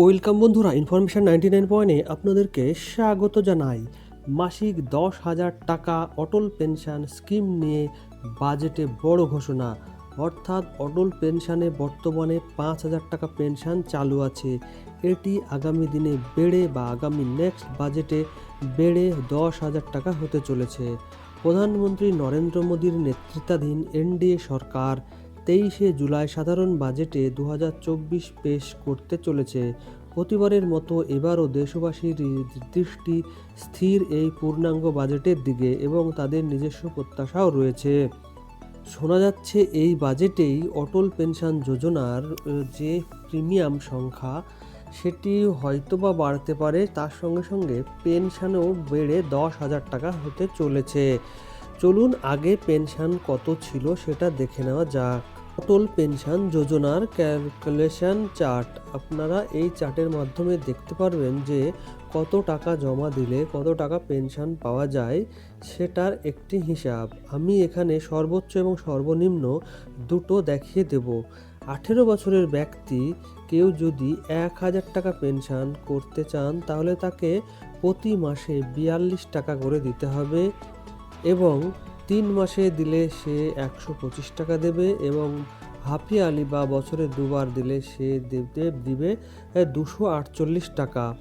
Welcome বন্ধুরা, information ninety nine পয়েন্টে আপনাদেরকে স্বাগত জানাই। মাসিক দশ হাজার টাকা অটল পেনশন স্কিম নিয়ে বাজেটে বড় ঘোষণা। অর্থাৎ অটল পেনশনে বর্তমানে পাঁচ হাজার টাকা পেনশন চালু আছে। এটি আগামী দিনে বেড়ে বা আগামী নেক্সট বাজেটে বেড়ে দশ হাজার টাকা হতে চলেছে। প্রধানমন্ত্রী নরেন্দ্র মোদীর নেতৃত্বাধীন এনডিএ সরকার তেইশে জুলাই সাধারণ বাজেটে দু হাজার চব্বিশ পেশ করতে চলেছে। প্রতিবারের মতো এবারও দেশবাসীর দৃষ্টি স্থির এই পূর্ণাঙ্গ বাজেটের দিকে এবং তাদের নিজস্ব প্রত্যাশাও রয়েছে। শোনা যাচ্ছে, এই বাজেটেই অটল পেনশন যোজনার যে প্রিমিয়াম সংখ্যা, সেটি হয়তোবা বাড়তে পারে, তার সঙ্গে সঙ্গে পেনশনও বেড়ে দশ হাজার টাকা হতে চলেছে। চলুন আগে পেনশন কত ছিল সেটা দেখে নেওয়া যাক। অটল পেনশন যোজনার ক্যালকুলেশন চার্ট। আপনারা এই চার্টের মাধ্যমে দেখতে পারবেন যে কত টাকা জমা দিলে কত টাকা পেনশন পাওয়া যায়, সেটার একটি হিসাব। আমি এখানে সর্বোচ্চ এবং সর্বনিম্ন দুটো দেখিয়ে দেব। আঠেরো বছরের ব্যক্তি কেউ যদি এক হাজার টাকা পেনশন করতে চান, তাহলে তাকে প্রতি মাসে বিয়াল্লিশ টাকা করে দিতে হবে এবং তিন মাসে দিলে সে একশো পঁচিশ টাকা দেবে এবং হাফিয়ালি বা বছরে দুবার দিলে সে দেবে, দিবে দুশো আটচল্লিশ টাকা।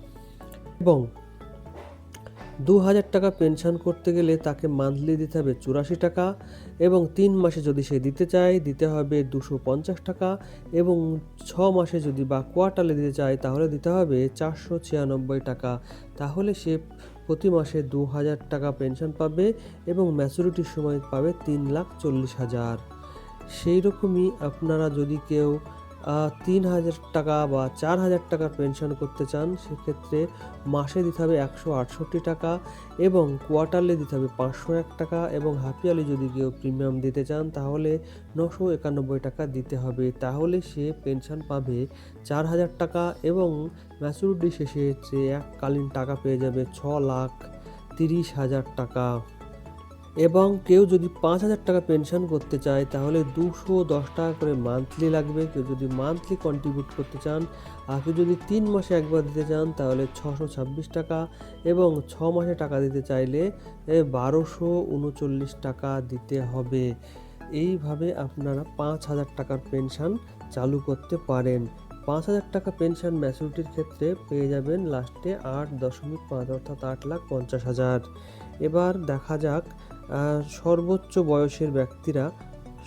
এবং দু হাজার টাকা পেনশন করতে গেলে তাকে মান্থলি দিতে হবে চুরাশি টাকা এবং তিন মাসে যদি সে দিতে চায়, দিতে হবে দুশো পঞ্চাশ টাকা এবং ছ মাসে যদি বা কোয়ার্টারলি দিতে চায়, তাহলে দিতে হবে চারশো ছিয়ানব্বই টাকা। তাহলে সে প্রতি মাসে দু হাজার টাকা পেনশন পাবে এবং ম্যাচুরিটির সময় পাবে তিন লাখ চল্লিশ হাজার। সেই রকমই আপনারা যদি কেউ তিন হাজার টাকা বা চার হাজার টাকার পেনশন করতে চান, সেক্ষেত্রে মাসে দিতে হবে একশো আটষট্টি টাকা এবং কোয়ার্টারলি দিতে হবে পাঁচশো এক টাকা এবং হাফিয়ালি যদি কেউ প্রিমিয়াম দিতে চান, তাহলে নশো একানব্বই টাকা দিতে হবে। তাহলে সে পেনশন পাবে চার হাজার টাকা এবং ম্যাচুরিটি শেষে সে এককালীন টাকা পেয়ে যাবে ছ লাখ তিরিশ হাজার টাকা। এবং কেউ যদি পাঁচ হাজার টাকা পেনশন করতে চায়, তাহলে দুশো দশ টাকা করে মান্থলি লাগবে। কেউ যদি মান্থলি কন্ট্রিবিউট করতে চান, আর কেউ যদি তিন মাসে একবার দিতে চান, তাহলে ছশো ছাব্বিশ টাকা এবং ছ মাসে টাকা দিতে চাইলে বারোশো উনচল্লিশ টাকা দিতে হবে। এইভাবে আপনারা পাঁচ হাজার টাকার পেনশন চালু করতে পারেন। পাঁচ হাজার টাকা পেনশন ম্যাচুরিটির ক্ষেত্রে পেয়ে যাবেন লাস্টে আট দশমিক পাঁচ অর্থাৎ আট লাখ পঞ্চাশ হাজার। এবার দেখা যাক সর্বোচ্চ বয়সের ব্যক্তিরা,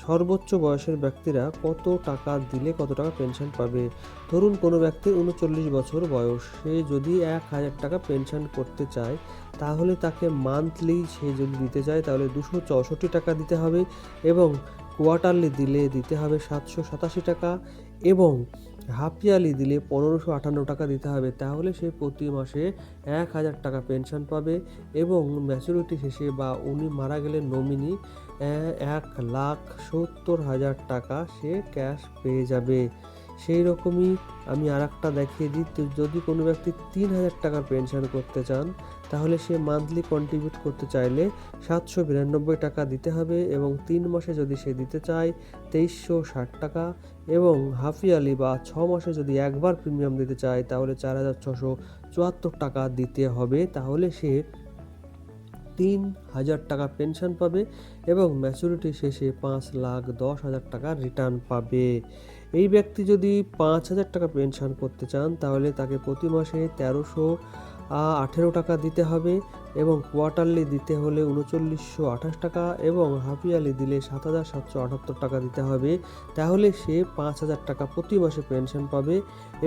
সর্বোচ্চ বয়সের ব্যক্তিরা কত টাকা দিলে কত টাকা পেনশন পাবে? ধরুন কোনো ব্যক্তির উনচল্লিশ বছর বয়স, সে যদি এক হাজার টাকা পেনশন করতে চায়, তাহলে তাকে মান্থলি সে যদি দিতে চায়, তাহলে দুশো চৌষট্টি টাকা দিতে হবে এবং কোয়ার্টারলি দিলে দিতে হবে সাতশো সাতাশি টাকা। এবং হাফ হাফিয়ালি দিলে পনেরোশো আটান্ন টাকা দিতে হবে, তাহলে সে প্রতি মাসে এক হাজার টাকা পেনশন পাবে এবং ম্যাচুরিটি শেষে বা উনি মারা গেলে নমিনি এক লাখ সত্তর হাজার টাকা সে ক্যাশ পেয়ে যাবে। সেই রকমই আমি আর একটা দেখিয়ে দিই। তো যদি কোনো ব্যক্তি তিন হাজার টাকার পেনশন করতে চান, তাহলে সে মান্থলি কন্ট্রিবিউট করতে চাইলে সাতশো বিরানব্বই টাকা দিতে হবে এবং তিন মাসে যদি সে দিতে চায় তেইশশো ষাট টাকা এবং হাফিয়ালি বা ছ মাসে যদি একবার প্রিমিয়াম দিতে চায়, তাহলে চার হাজার ছশো চুয়াত্তর টাকা দিতে হবে। তাহলে সে তিন হাজার টাকা পেনশন পাবে এবং ম্যাচুরিটি শেষে পাঁচ লাখ দশ হাজার টাকা রিটার্ন পাবে। এই ব্যক্তি যদি পাঁচ হাজার টাকা পেনশন করতে চান, তাহলে তাকে প্রতি মাসে তেরোশো আঠেরো টাকা দিতে হবে এবং কোয়ার্টারলি দিতে হলে উনচল্লিশশো আঠাশ টাকা এবং হাফিয়ালি দিলে সাত হাজার সাতশো আটাত্তর টাকা দিতে হবে। তাহলে সে পাঁচ হাজার টাকা প্রতি মাসে পেনশন পাবে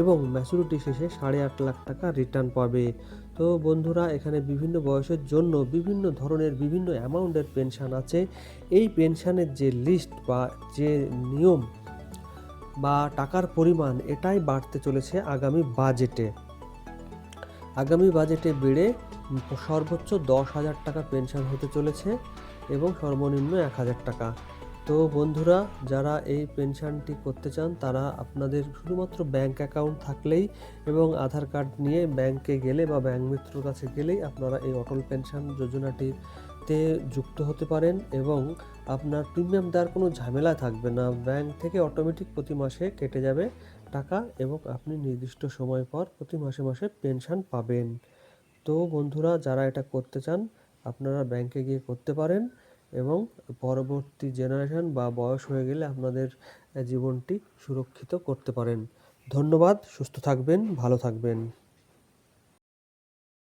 এবং ম্যাচুরিটি শেষে সাড়ে আট লাখ টাকা রিটার্ন পাবে। তো বন্ধুরা, এখানে বিভিন্ন বয়সের জন্য বিভিন্ন ধরনের বিভিন্ন অ্যামাউন্টের পেনশন আছে। এই পেনশনের যে লিস্ট বা যে নিয়ম বা টাকার পরিমাণ এটাই বাড়তে চলেছে আগামী বাজেটে। আগামী বাজেটে বেড়ে সর্বোচ্চ দশ হাজার টাকা পেনশন হতে চলেছে এবং সর্বনিম্ন এক হাজার টাকা। তো বন্ধুরা, যারা এই পেনশনটি করতে চান, তারা আপনাদের শুধুমাত্র ব্যাংক অ্যাকাউন্ট থাকলেই এবং আধার কার্ড নিয়ে ব্যাংকে গেলে বা ব্যাংক মিত্রর কাছে গেলেই আপনারা এই অটল পেনশন যোজনাটিতে যুক্ত হতে পারেন এবং আপনার প্রিমিয়াম দেওয়ার কোনো ঝামেলা থাকবে না। ব্যাংক থেকে অটোমেটিক প্রতি মাসে কেটে যাবে টাকা এবং আপনি নির্দিষ্ট সময় পর প্রতি মাসে মাসে পেনশন পাবেন। তো বন্ধুরা, যারা এটা করতে চান, আপনারা ব্যাংকে গিয়ে করতে পারেন এবং পরবর্তী জেনারেশন বা বয়স হয়ে গেলে আপনাদের জীবনটি সুরক্ষিত করতে পারেন। ধন্যবাদ, সুস্থ থাকবেন, ভালো থাকবেন।